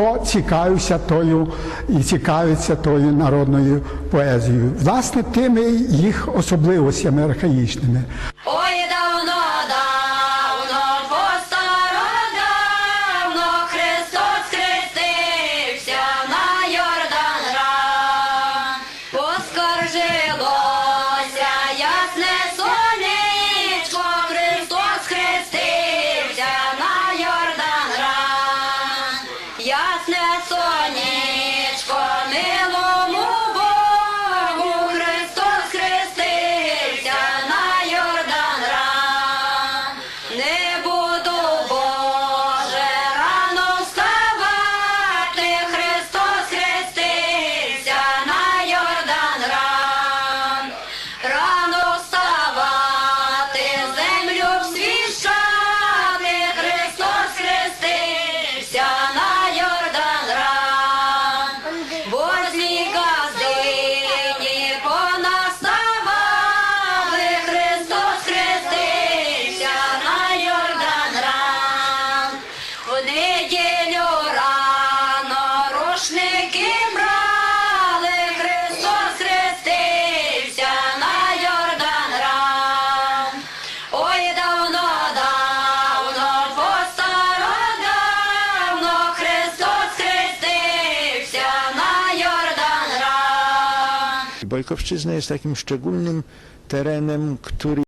Хто цікавився тою і цікавиться тою народною поезією, власне, тими їх особливостями архаїчними. Сонечко, милому неділю рано рушники брали, Христос хрестився на Йордан ран. Ой, давно, давно, постародавно, Христос хрестився на Йордан ран. Bojkowszczyzna jest takim szczególnym terenem, który